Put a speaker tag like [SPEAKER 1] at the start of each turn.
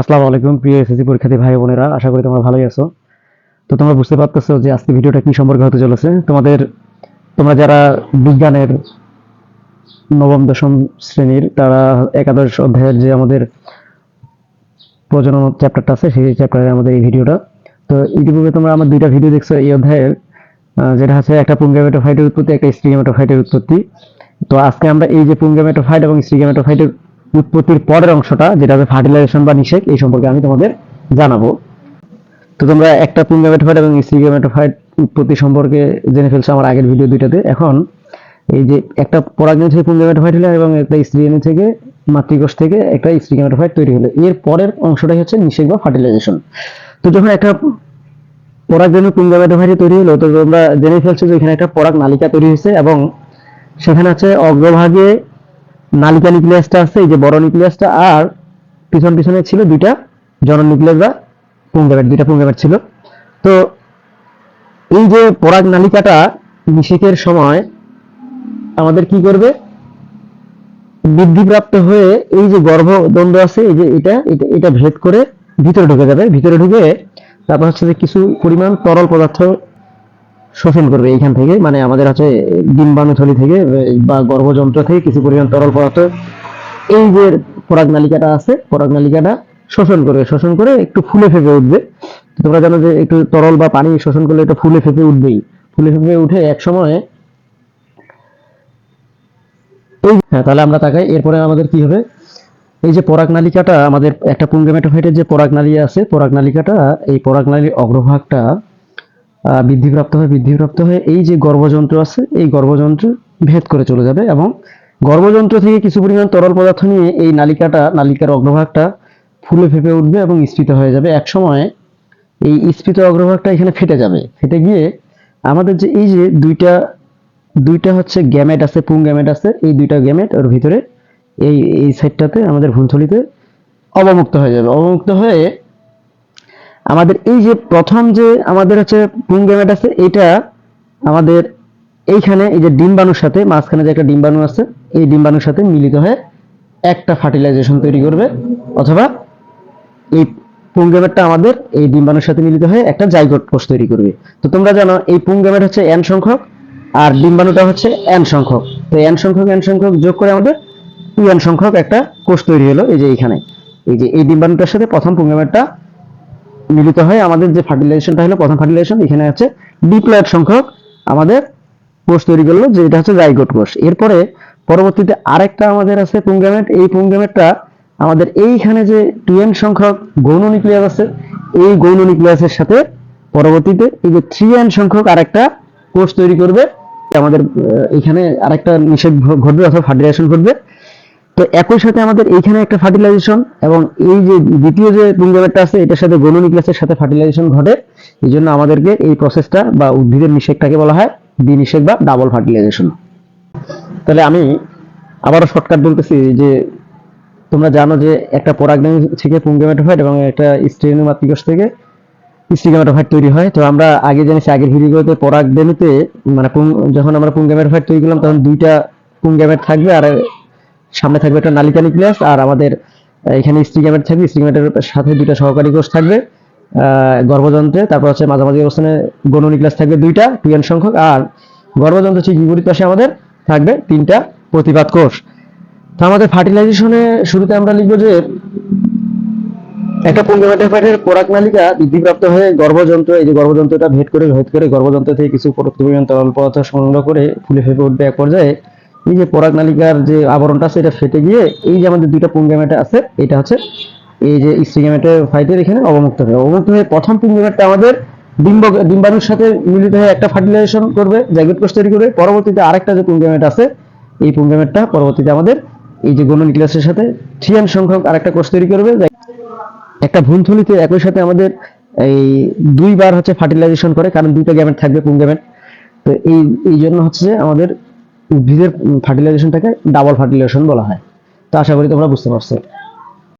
[SPEAKER 1] আসসালামু আলাইকুম, প্রিয় এসএসসি পরীক্ষার্থী ভাই বোনেরা, আশা করি তোমরা ভালোই আছো। তো তোমরা বুঝতে পারতেছো যে আজকে ভিডিওটা কি সম্পর্কে হতে চলেছে। তোমাদের, তোমরা যারা বিজ্ঞানের নবম, দশম শ্রেণির, তারা একাদশ অধ্যায়ের যে আমাদের প্রজনন চ্যাপ্টারটা আছে, সেই চ্যাপ্টারে আমাদের এই ভিডিওটা। তো ইতিপূর্বে তোমরা আমার দুইটা ভিডিও দেখছ এই অধ্যায়ের যেটা হচ্ছে একটা পুঙ্গামেটোফাইটের উৎপত্তি, একটা স্ট্রিগামেটোফাইটের উৎপত্তি। তো আজকে আমরা এই যে পুঙ্গামেটোফাইট এবং স্ট্রিগামেটোফাইটের উৎপত্তির পরের অংশটা, যেটা হবে ফার্টিলাইজেশন বা নিষেক, এই সম্পর্কে আমি তোমাদের জানাব। তো তোমরা একটা পুঙ্গামেটোফাইট এবং স্ট্রিগামেটোফাইট উৎপত্তি সম্পর্কে জেনে ফেলছো আমার আগের ভিডিও দুইটাতে। এখন, এই যে একটা পরাগজনী থেকে পুঙ্গামেটোফাইট হলো এবং একটা স্ত্রীজনী থেকে মাতৃকোষ থেকে একটা স্ট্রিগামেটোফাইট তৈরি হলো। এর পরের অংশটাই হচ্ছে নিষেক বা ফার্টিলাইজেশন তো যখন একটা পরাগজনী পুঙ্গামেটোফাইট তৈরি হলো, তো তোমরা জেনে ফেলছো যে এখানে একটা পরাগ নালিকা তৈরি হয়েছে এবং সেখানে আছে অগ্রভাগে নালিকা নিউক্লিয়াসটা আছে, এই যে বড় নিউক্লিয়াসটা, আর পিছন পিছনে ছিল দুইটা জন নিউক্লিয়াস বা পুঙ্গামেট, দুইটা পুঙ্গামেট ছিল। তো এই যে পরাগ নালিকাটা নিষেকের সময় আমাদের কি করবে? বৃদ্ধিপ্রাপ্ত হয়ে এই যে গর্ভদণ্ড আছে, এই যে এটা এটা ভেদ করে ভিতরে ঢুকে যাবে। ভিতরে ঢুকে তারপর হচ্ছে যে কিছু পরিমাণ তরল পদার্থ শোষণ করবে এইখান থেকে মানে আমাদের হচ্ছে ডিম্বাণুথলি থেকে, বা গর্ভযন্ত্র থেকে কিছু পরিমাণ তরল পদার্থ। এই যে পরাগ নালিকাটা আছে, পরাগ নালিকাটা শোষণ করবে, শোষণ করে একটু ফুলে ফেপে উঠবে। তোমরা জানো যে একটু তরল বা পানি শোষণ করলে এটা ফুলে ফেপে উঠবেই। ফুলে ফেপে উঠে এক সময় এই হ্যাঁ তাহলে আমরা তাকাই, এরপরে আমাদের কি হবে? এই যে পরাগ নালিকাটা, আমাদের একটা পুঙ্গেমেটোফাইটের যে পরাগ নালী আছে, পরাগ নালিকাটা, এই পরাগ নালীর অগ্রভাগটা বৃদ্ধিপ্রাপ্ত হয়ে বৃদ্ধিপ্রাপ্ত হয়ে এই যে গর্ভযন্ত্র আছে, এই গর্ভযন্ত্র ভেদ করে চলে যাবে এবং গর্ভযন্ত্র থেকে কিছু পরিমাণ তরল পদার্থ নিয়ে এই নালিকাটা, নালিকার অগ্রভাগটা ফুলে ফেপে উঠবে এবং স্ফীত হয়ে যাবে। এক সময় এই স্ফীত অগ্রভাগটা এখানে ফেটে যাবে। ফেটে গিয়ে আমাদের যে এই যে দুইটা দুইটা হচ্ছে গ্যামেট আছে, পুং গ্যামেট আছে, এই দুইটা গ্যামেট ওর ভিতরে এই এই সাইডটাতে আমাদের ভ্রূণথলিতে অবমুক্ত হয়ে যাবে। অবমুক্ত হয়ে আমাদের এই যে প্রথম যে আমাদের হচ্ছে পুং গ্যামেট আছে, এটা আমাদের এইখানে এই যে ডিম্বাণুর সাথে, মাঝখানে যে একটা ডিম্বাণু আছে, এই ডিম্বাণুর সাথে মিলিত হয়ে একটা ফার্টিলাইজেশন তৈরি করবে। অথবা এই পুংগেমেটটা আমাদের এই ডিম্বাণুর সাথে মিলিত হয়ে একটা জাইগোট কোষ তৈরি করবে। তো তোমরা জানো, এই পুংগেমেট হচ্ছে এন সংখ্যক আর ডিম্বাণুটা হচ্ছে এন সংখ্যক। তো এন সংখ্যক এন সংখ্যক যোগ করে আমাদের টু এন সংখ্যক একটা কোষ তৈরি হলো এই যে এইখানে। এই যে এই ডিম্বাণুটার সাথে প্রথম পুংগেমেটটা মিলিত হয়ে। আমাদের যে ফার্টিলাইজেশনটা হলো প্রথম ফার্টিলাইজেশন, এখানে আছে ডিপ্লয়েড সংখ্যক আমাদের কোষ তৈরি করল, যে এটা হচ্ছে জাইগোট কোষ। এরপরে পরবর্তীতে আরেকটা আমাদের আছে পুংগেমেট এই পুংগেমেটটা আমাদের এইখানে যে টুয়েন সংখ্যক গৌণ নিউক্লিয়াস আছে, এই গৌণ নিউক্লিয়াসের সাথে পরবর্তীতে এই যে থ্রি এন সংখ্যক আরেকটা কোষ তৈরি করবে। আমাদের এখানে আরেকটা নিষেধ ঘটবে অথবা ফার্টিলাইজেশন ঘটবে। তো একই সাথে আমাদের এইখানে একটা ফার্টিলাইজেশন এবং এই যে দ্বিতীয় যে পুঙ্গেমেটটা আছে, এটার সাথে গৌণ নিউক্লিয়াসের সাথে ফার্টিলাইজেশন ঘটে। এই জন্য আমাদেরকে এই প্রসেসটা বা উদ্ভিদের নিষেকটাকে বলা হয় দ্বিনিষেক বা ডাবল ফার্টিলাইজেশন তাহলে আমি আবারও শর্টকাট বলতেছি যে, তোমরা জানো যে একটা পরাগরেণু থেকে পুঙ্গেমেটোফাইট এবং একটা স্ট্রেনু মাতৃকোষ থেকে স্টিগামেটোফাইট তৈরি হয়। তো আমরা আগে জানিছি আগের ভিডিওতে পরাগরেণুতে মানে যখন আমরা পুঙ্গেমেটোফাইট তৈরি করলাম, তখন দুইটা পুঙ্গেমেট থাকবে আর সামনে থাকবে একটা নালিকা নিউক্লিয়াস আর আমাদের এখানে স্টিগামেট থাকবে স্টিগামেটের সাথে দুইটা সহকারী কোষ থাকবে গর্ভযন্ত্রে, তারপর হচ্ছে মাঝামাঝি অবস্থানে গণ নিউক্লিয়াস থাকবে দুইটা, টুয়েন সংখ্যক, আর গর্ভযন্ত্র ঠিক বিপরীত পাশে আমাদের থাকবে তিনটা প্রতিপাদ কোষ তো আমাদের ফার্টিলাইজেশনে শুরুতে আমরা লিখব যে একটা পুঙ্গমেটোফাইটের পরাগ নালিকা বৃদ্ধিপ্রাপ্ত হয়ে গর্ভযন্ত্র, এই যে গর্ভযন্ত্রটা ভেদ করে ভেদ করে গর্ভযন্ত্র থেকে কিছু পরিমাণ তরল পদার্থ সংগ্রহ করে ফুলে ফেপে উঠবে এক পর্যায়ে। এই যে পরাগ নালিকার যে আবরণটা আছে, এটা ফেটে গিয়ে এই যে আমাদের দুইটা পুঙ্গেমেটা আছে, এটা হচ্ছে এই যে স্ট্রিগেমেটের ফাইটের এখানে অবমুক্ত হবে অবমুক্ত হয়ে প্রথম পুঙ্গেমেটটা আমাদের ডিম্ব ডিম্বাণুর সাথে মিলিত হয়ে একটা ফার্টিলাইজেশন করবে, জাইগোট কোষ তৈরি করবে। পরবর্তীতে আরেকটা যে পুঙ্গেমেট আছে, এই পুঙ্গেমেটটা পরবর্তীতে আমাদের এই যে গণ নিউক্লিয়াসের সাথে থ্রিয়ান সংখ্যক আরেকটা কোষ তৈরি করবে। একটা ভ্রূণথলিতে একই সাথে আমাদের এই দুইবার হচ্ছে ফার্টিলাইজেশন করে, কারণ দুইটা গ্যামেট থাকবে পুং গ্যামেট তো এই এই জন্য হচ্ছে আমাদের উদ্ভিদের ফার্টিলাইজেশনটাকে ডাবল ফার্টিলাইজেশন বলা হয়। তো আশা করি তোমরা বুঝতে পারছ।